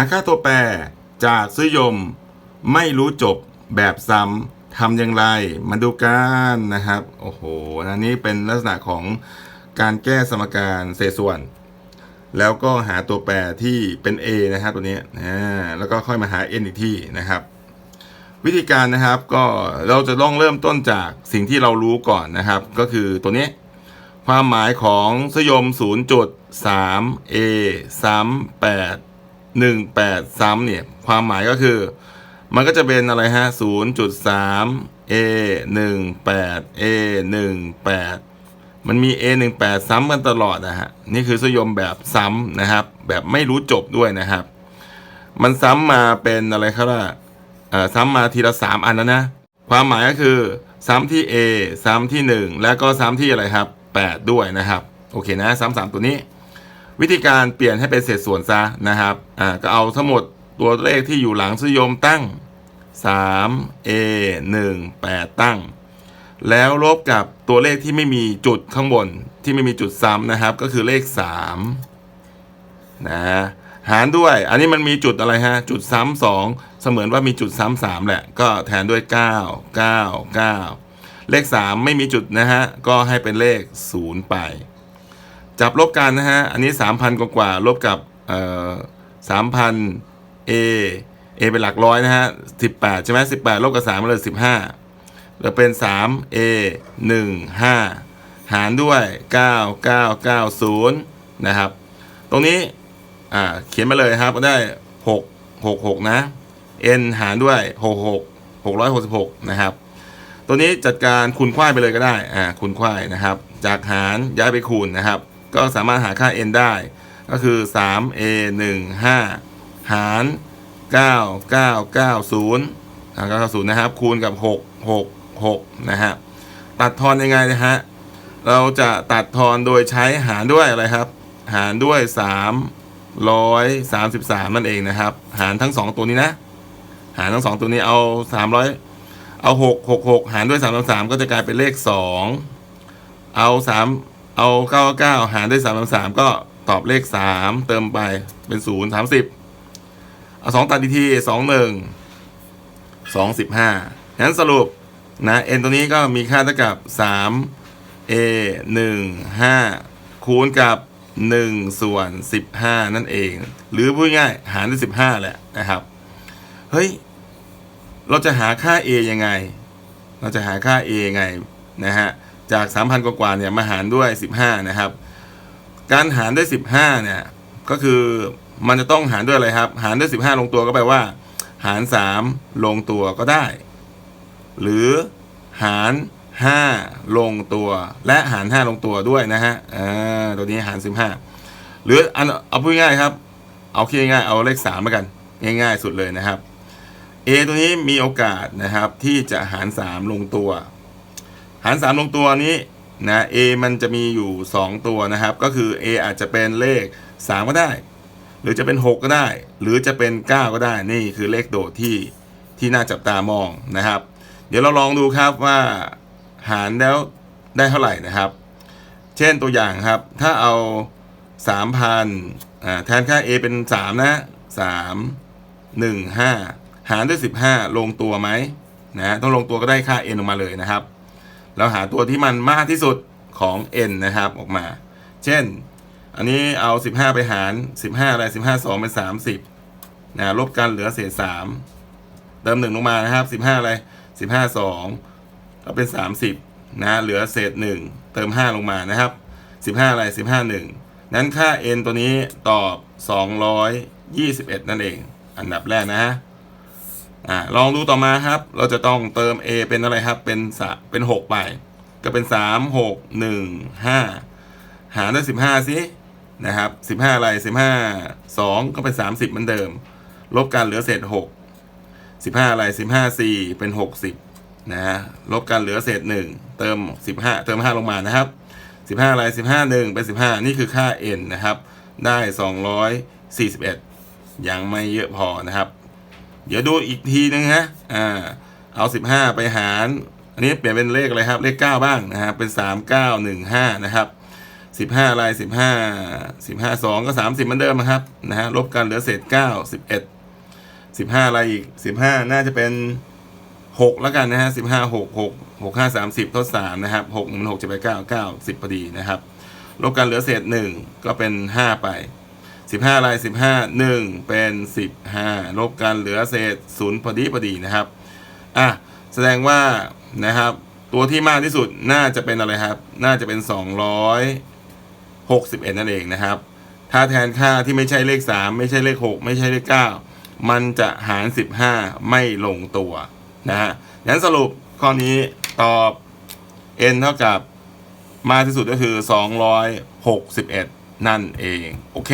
หาค่าตัวแปรจากซื้อยม ไม่รู้จบแบบซ้ำทำอย่างไร มาดูกันนะครับ โอ้โหอันนี้เป็นลักษณะของการแก้สมการเศษส่วน แล้วก็หาตัวแปรที่เป็น A นะครับตัวนี้แล้วก็ค่อยมาหา n อีกที่นะครับ วิธีการนะครับก็เราจะต้องเริ่มต้นจากสิ่งที่เรารู้ก่อนนะครับ ก็คือตัวนี้ความหมายของสยม 0.3 a ซ้ำ8 1 8ซ้ำเนี่ย ความหมายก็คือ มันก็จะเป็นอะไรฮะ0.3 a 1 8 a 1 8มันมี a 1 8ซ้ำกันตลอดนะฮะ นี่คือสยมแบบซ้ำนะครับ แบบไม่รู้จบด้วยนะครับ มันซ้ำมาเป็นอะไรครับว่าเอ่อซ้ำมาทีละสามอันแล้วนะ ความหมายก็คือ ซ้ำที่ A ซ้ำที่ 1 และก็ซ้ำที่อะไรครับ 8 ด้วยนะครับ โอเคนะ ซ้ำสามตัวนี้ วิธีการเปลี่ยนให้เป็นเศษส่วนซะนะครับอ่าก็เอาทั้งหมดตัวเลขที่อยู่หลังสยมตั้ง 3 A 1 8 ตั้ง แล้วลบกับตัวเลขที่ไม่มีจุดข้างบนที่ไม่มีจุดซ้ำนะครับ ก็คือเลข 3 นะหารด้วย อันนี้มันมีจุดอะไรฮะ จุดซ้ำสองเสมือนว่ามีจุดซ้ำสามแหละ ก็แทนด้วย 9 9 9 เลข 3 ไม่มีจุดนะฮะ ก็ให้เป็นเลข 0 ไป จับลบกันนะฮะ อันนี้ 3,000 กว่ากว่าลบกับเอ่อ3,000 A A เป็นหลักร้อยนะฮะ18ใช่ไหม18ลบกับ3มันเลย15แล้วเป็น3 A 1 5หารด้วย9 9 9 0นะครับ ตรงนี้อ่าเขียนมาเลยครับก็ได้6 6 6นะ n หารด้วย6 6 666นะครับ ตัวนี้จัดการคูณควายไปเลยก็ได้อ่าคูณควายนะครับ จากหารย้ายไปคูณนะครับ ก็สามารถหาค่า n ได้ ก็คือ 3a 1 5 หาร 9 9 9 0หาร9 9 0นะครับ คูณกับ 6 6 6 นะฮะ ตัดทอนยังไงนะฮะ เราจะตัดทอนโดยใช้หารด้วยอะไรครับ หารด้วย 333 นั่นเองนะครับ หารทั้ง 2 ตัวนี้นะ หารทั้ง 2 ตัวนี้เอา 300เอา 6 6 6 หารด้วย 333 ก็จะกลายเป็นเลข 2 เอา 3 เอา99หารด้วย333ก็ตอบเลข3เติมไปเป็น0 30เอา2ตัดอีกที2 1 2 15งั้นสรุปนะ n ตัวนี้ก็มีค่าเท่ากับ3 a 1 5คูณกับ1ส่วน15นั่นเอง หรือพูดง่ายหารด้วย15แหละนะครับ เฮ้ย เราจะหาค่า a ยังไง เราจะหาค่า a ยังไงนะฮะ จาก 3,000 กว่าๆเนี่ยมาหารด้วย 15 นะครับ การหารด้วย 15 เนี่ย ก็คือมันจะต้องหารด้วยอะไรครับ หารด้วย 15 ลงตัวก็แปลว่า หาร 3 ลงตัวก็ได้ หรือหาร 5 ลงตัว และหาร 5 ลงตัวด้วยนะฮะอ่าตัวนี้หาร 15 หรืออันเอาพูดง่ายๆครับ เอาคิดง่ายๆเอาเลข3มากัน ง่ายๆสุดเลยนะครับ A ตัวนี้มีโอกาสนะครับที่จะหาร 3 ลงตัวาร3ลงตัวนี้นะ A มันจะมีอยู่ 2 ตัวนะครับ ก็คือ A อาจจะเป็นเลข 3 ก็ได้ หรือจะเป็น 6 ก็ได้ หรือจะเป็น 9 ก็ได้ นี่คือเลขโดดที่ที่น่าจับตามองนะครับ เดี๋ยวเราลองดูครับว่าหารแล้วได้เท่าไหร่นะครับ เช่นตัวอย่างครับ ถ้าเอา 3,000อ่าแทนค่า A เป็น 3 นะ 3 1 5 หารด้วย 15 ลงตัวไหมนะต้องลงตัวก็ได้ค่า n ออกมาเลยนะครับ แล้วหาตัวที่มันมากที่สุดของ n นะครับออกมา เช่น อันนี้เอา 15 ไปหาร 15 อะไร 15 2 เป็น 30นะลบกันเหลือเศษ 3 เติม 1 ลงมานะครับ 15 อะไร 15 2 ก็เป็น 30 นะเหลือเศษ 1 เติม 5 ลงมานะครับ 15 อะไร 15 1 นั้นค่า n ตัวนี้ตอบ 221 นั่นเอง อันดับแรกนะฮะ อ่าลองดูต่อมาครับ เราจะต้องเติม a เป็นอะไรครับ เป็นสะเป็น 6 ไป ก็เป็น 3 6 1 5 หารด้วย15สินะครับ15 อะไร 15 2 ก็เป็น 30 เหมือนเดิม ลบกันเหลือเศษ 6 15 อะไร 15 4 เป็น 60 นะฮะ ลบกันเหลือเศษ 1 เติม 15 เติม 5 ลงมานะครับ 15 อะไร 15 1 เป็น 15 นี่คือค่า n นะครับ ได้ 241 ยังไม่เยอะพอนะครับ เดี๋ยวดูอีกทีนึงฮะอ่าเอา 15 ไปหาร อันนี้เปลี่ยนเป็นเลขอะไรครับ เลข 9 บ้างนะครับเป็น 3 9 1 5 นะครับสิบห้าอะไรสิบห้าสิบห้าสองก็สามสิบเหมือนเดิมนะครับนะฮะลบกันเหลือเศษเก้าสิบเอ็ดสิบห้าอะไรอีกสิบห้าน่าจะเป็นหกแล้วกันนะฮะสิบห้าหกหกหกห้าสามสิบทดสามนะครับหกมันหกจะไปเก้าเก้าสิบพอดีนะครับลบกันเหลือเศษหนึ่งก็เป็นห้าไป สิบห้าอะไรสิบห้าหนึ่งเป็นสิบห้าลบกันเหลือเศษศูนย์พอดีพอดีนะครับ อะ แสดงว่านะครับ ตัวที่มากที่สุดน่าจะเป็นอะไรครับ น่าจะเป็น 261 นั่นเองนะครับ ถ้าแทนค่าที่ไม่ใช่เลข 3 ไม่ใช่เลข 6 ไม่ใช่เลข 9 มันจะหาร 15 ไม่ลงตัวนะฮะงั้นสรุปข้อนี้ตอบ n เท่ากับมากที่สุดก็คือ 261 นั่นเอง โอเค